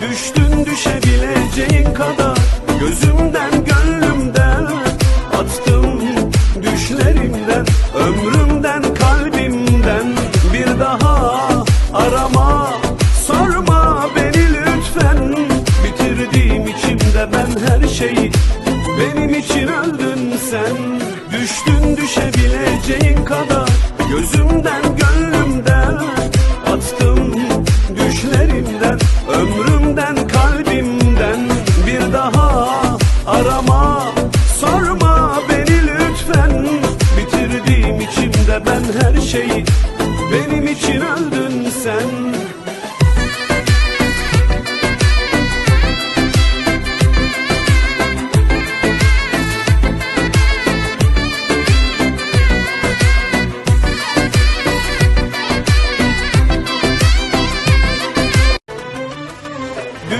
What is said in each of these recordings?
Düştün düşebileceğin kadar Gözümden gönlümden Attım düşlerimden Ömrümden kalbimden. Bir daha arama Sorma beni lütfen. Bitirdiğim içimde ben her şeyi Benim için öldün sen. Düştün düşebileceğin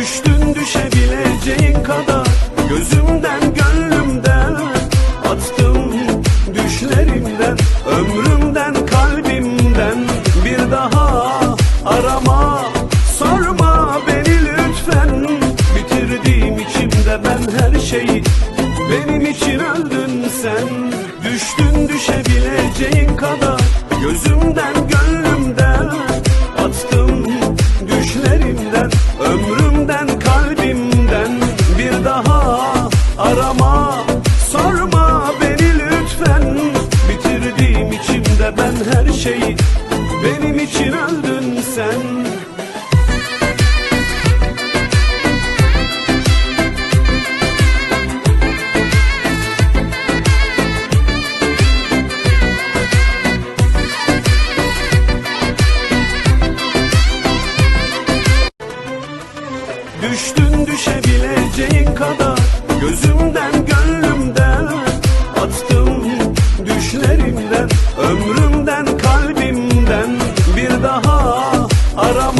Düştün düşebileceğin kadar Gözümden gönlümden Attım düşlerimden Ömrümden kalbimden. Bir daha arama Sorma beni lütfen. Bitirdiğim içimde ben her şeyi Benim için öldün sen. Düştün düşebileceğin kadar Gözümden gönlümden Benim için öldün sen. Düştün düşebileceğin kadar Gözümden gönlümden. Attım düşlerimden Ömrümden arama Sorma